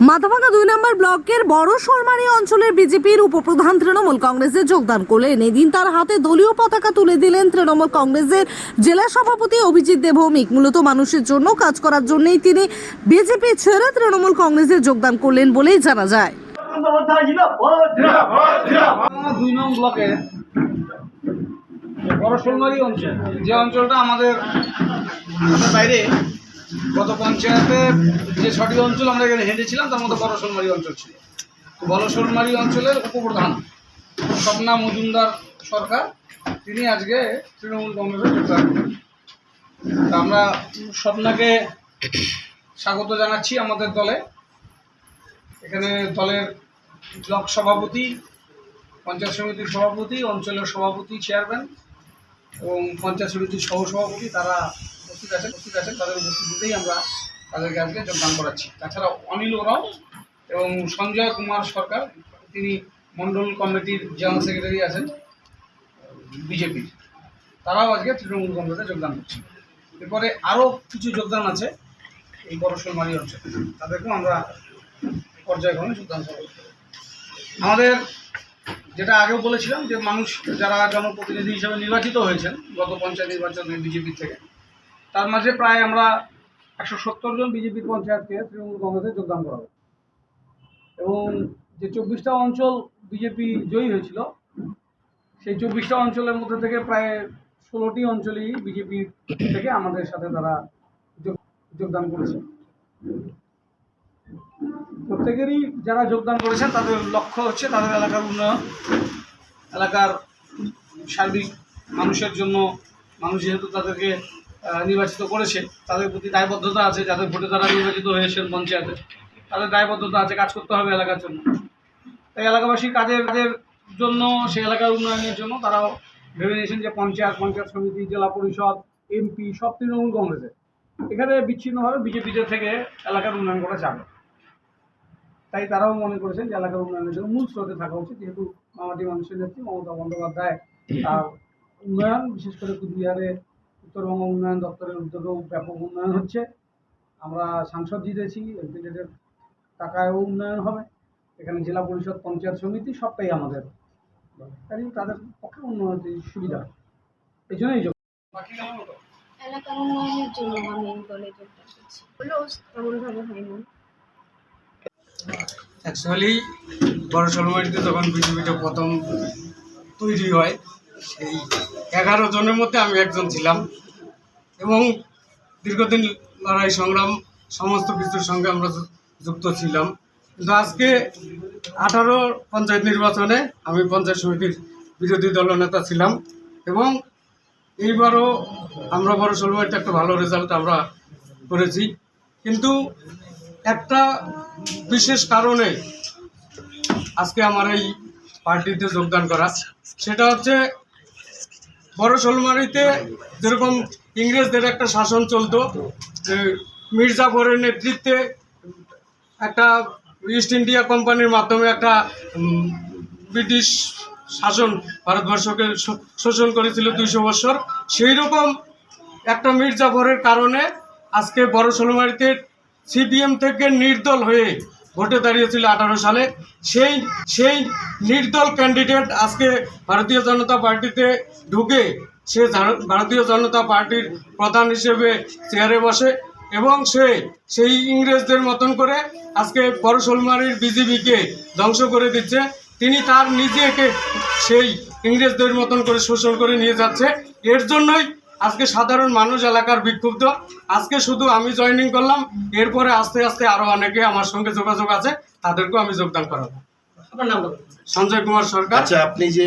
মাথাভাঙা দুই নম্বর ব্লকের বড় সরমারি অঞ্চলের বিজেপির উপপ্রধান তৃণমূল কংগ্রেসে যোগদান করলেন। এদিন তার হাতে দলীয় পতাকা তুলে দিলেন তৃণমূল কংগ্রেসের জেলা সভাপতি অভিজিৎ দেবভৌমিক মূলত মানুষের জন্য কাজ করার জন্যই তিনি বিজেপি ছেড়ে তৃণমূল কংগ্রেসে যোগদান করলেন বলেই জানা যায়। দুই নং অঞ্চল। যে অঞ্চলটা আমাদের বাইরে গত পঞ্চায়েতে যে ছটি অঞ্চল আমরা এখানে হেঁটেছিলাম, তার মধ্যে বড়শোলমারি অঞ্চল ছিল। তো বড়শোলমারি অঞ্চলের উপপ্রধান স্বপ্না মজুমদার সরকার, তিনি আজকে তৃণমূল কংগ্রেসে যোগদান করেন। আমরা স্বপ্নাকে স্বাগত জানাচ্ছি আমাদের দলে। এখানে দলের ব্লক সভাপতি, পঞ্চায়েত সমিতির সভাপতি, অঞ্চলের সভাপতি চেয়ারম্যান এবং পঞ্চায়েত সমিতির সহসভাপতি, তারা উপস্থিত আছেন উপস্থিত আছেন, তাদের উপস্থিতিতেই আমরা তাদেরকে আজকে যোগদান করাচ্ছি। তাছাড়া অনিল ওরাও এবং সঞ্জয় কুমার সরকার, তিনি মণ্ডল কমিটির জেনারেল সেক্রেটারি আছেন, বিজেপির। তারাও আজকে তৃণমূল কংগ্রেসে যোগদান করছে এরপরে আরও কিছু যোগদান আছে এই বড় বড়শোলমারি অঞ্চলে। তাদেরকেও আমরা পর্যায়ক্রমে যোগদান করব। আমাদের যেটা আগেও বলেছিলাম যে মানুষ যারা জনপ্রতিনিধি হিসেবে নির্বাচিত হয়েছেন, গত পঞ্চায়েত নির্বাচনে বিজেপির থেকে তার মাঝে প্রায় আমরা একশো সত্তর জন বিজেপির পঞ্চায়েতকে তৃণমূল কংগ্রেসে যোগদান করাবো এবং যে চব্বিশটা অঞ্চল বিজেপি জয়ী হয়েছিল, সেই চব্বিশটা অঞ্চলের মধ্যে থেকে প্রায় ষোলোটি অঞ্চলেই বিজেপি থেকে আমাদের সাথে তারা যোগ- যোগদান করেছে। প্রত্যেকেরই যারা যোগদান করেছেন তাদের লক্ষ্য হচ্ছে তাদের এলাকার উন্নয়ন, এলাকার সার্বিক মানুষের জন্য মানুষ যেহেতু তাদেরকে নির্বাচিত করেছে, তাদের প্রতি দায়বদ্ধতা আছে যাদের ভোটে তারা নির্বাচিত হয়েছেন পঞ্চায়েতে তাদের দায়বদ্ধতা আছে, কাজ করতে হবে এলাকার জন্য। তাই এলাকাবাসীর কাজের কাজের জন্য, সেই এলাকার উন্নয়নের জন্য তারাও ভেবে নিয়েছেন যে পঞ্চায়েত পঞ্চায়েত সমিতি, জেলা পরিষদ, এমপি, সব তৃণমূল কংগ্রেসের। এখানে বিচ্ছিন্নভাবে বিজেপিতে থেকে এলাকার উন্নয়ন করা যাবে। তাই তারাও মনে করেছেন যে এলাকার উন্নয়নের জন্য মূল স্রোতে থাকা উচিত, যেহেতু মামাটি মানুষের নেত্রী মমতা বন্দ্যোপাধ্যায় তার উন্নয়ন, বিশেষ করে কুচবিহারে উত্তরবঙ্গ উন্নয়ন দপ্তরের উদ্যোগেও ব্যাপক উন্নয়ন হচ্ছে। আমরা সাংসদ জিতেছি এমপিদের টাকায়ও উন্নয়ন হবে। এখানে জেলা পরিষদ পঞ্চায়েত সমিতি সবটাই আমাদের। তাদের পক্ষে উন্নয়নের সুবিধা। এই জন্যই যোগ বাকি আমার মতো এলাকার উন্নয়নের জন্য আমি এই দলে যোগদান করছি হলেও তেমনভাবে হয়নি অ্যাকচুয়ালি বড় সলমারিতে যখন বিজেপিটা প্রথম তৈরি হয় সেই এগারো জনের মধ্যে আমি একজন ছিলাম। এবং দীর্ঘদিন লড়াই সংগ্রাম, সমস্ত কিছুর সঙ্গে আমরা যুক্ত ছিলাম। কিন্তু আজকে আঠারো পঞ্চায়েত নির্বাচনে আমি পঞ্চায়েত সমিতির বিরোধী দলনেতা ছিলাম এবং এইবারও আমরা বড় সলমারিতে একটা ভালো রেজাল্ট আমরা করেছি। কিন্তু একটা বিশেষ কারণে আজকে আমার এই পার্টিতে যোগদান করা, সেটা হচ্ছে বড় সলমারিতে যেরকম ইংরেজদের একটা শাসন চলতো মির্জাফরের নেতৃত্বে একটা ইস্ট ইন্ডিয়া কোম্পানির মাধ্যমে একটা ব্রিটিশ শাসন ভারতবর্ষকে শোষণ করেছিল দুইশো বছর। সেই রকম একটা মির্জাফরের কারণে আজকে বড় সোলমারিতে সিপিএম থেকে নির্দল হয়ে ভোটে দাঁড়িয়েছিল আঠারো সালে। সেই সেই নির্দল ক্যান্ডিডেট আজকে ভারতীয় জনতা পার্টিতে ঢুকে সে ভারতীয় জনতা পার্টির প্রধান হিসেবে চেয়ারে বসে এবং সে সেই ইংরেজদের মতন করে আজকে বড় সোলমারির বিজেপিকে ধ্বংস করে দিচ্ছে। তিনি তার নিজেকে সেই ইংরেজদের মতন করে শোষণ করে নিয়ে যাচ্ছে। এর জন্যই আজকে সাধারণ মানুষ এলাকার বিক্ষুব্ধ। আজকে শুধু আমি জয়েনিং করলাম এরপরে আস্তে আস্তে আরও অনেকে আমার সঙ্গে যোগাযোগ আছে তাদেরকেও আমি যোগদান করাবো। আপনার সঞ্জয় কুমার সরকার। আচ্ছা আপনি যে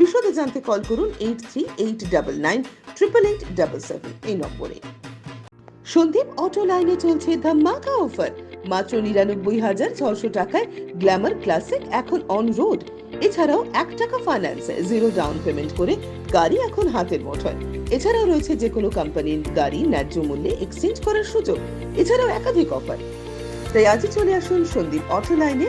বিশদে জানতে কল করুন eight three eight double nine triple eight double seven এই নম্বরে। সন্দীপ অটো লাইনে চলছে ধামাকা অফার। মাত্র নিরানব্বই হাজার ছশো টাকায় গ্ল্যামার ক্লাসিক এখন অন রোড এছাড়াও এক টাকা ফাইন্যান্সে জিরো ডাউন পেমেন্ট করে গাড়ি এখন হাতের মুঠোয়। এছাড়াও রয়েছে যে কোনো কোম্পানির গাড়ি ন্যায্য মূল্যে এক্সচেঞ্জ করার সুযোগ। এছাড়াও একাধিক অফার তাই আজই চলে আসুন সন্দীপ অটো লাইনে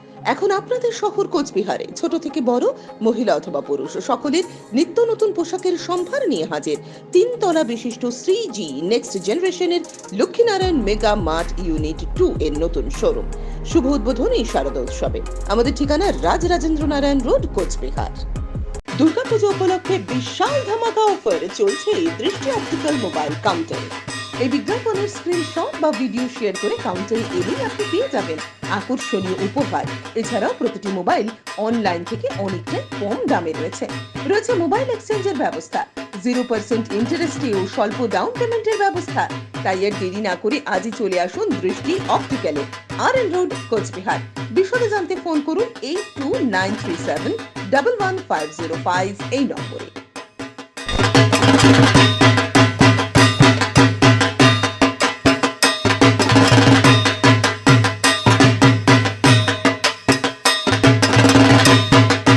এখন আপনাদের শহর কোচবিহারে, ছোট থেকে বড়, মহিলা অথবা পুরুষ, সকলের নিত্য নতুন পোশাকের সম্ভার নিয়ে হাজির। তিন তলা বিশিষ্ট শ্রী জি নেক্সট জেনারেশনের Lakshminarayan mega mart unit two এর নতুন শোরুম। শুভ উদ্বোধন এই শারদা উৎসবে। আমাদের ঠিকানা রাজ রাজেন্দ্র নারায়ণ রোড, কোচবিহার। দুর্গাপুজো উপলক্ষে বিশাল ধামাকা অফার চলছে এই দৃষ্টি অপটিক্যাল মোবাইল কাউন্টারে। এই বিজ্ঞাপনের স্ক্রিনশট বা ভিডিও শেয়ার করে কাউন্টারে এলেই আপনি পেয়ে যাবেন। আকর্ষণীয় উপহার। এছাড়াও প্রতিটি মোবাইল অনলাইন থেকে অনেকটাই কম দামে রয়েছে। রয়েছে মোবাইল এক্সচেঞ্জের ব্যবস্থা। জিরো পার্সেন্ট ইন্টারেস্টে ও স্বল্প ডাউন পেমেন্টের ব্যবস্থা। তাই আর দেরি না করে আজই চলে আসুন দৃষ্টি অপটিক্যালে আর এন রোড কোচবিহার। বিশদে জানতে ফোন করুন eight two nine three seven double one five zero five এই নম্বরে।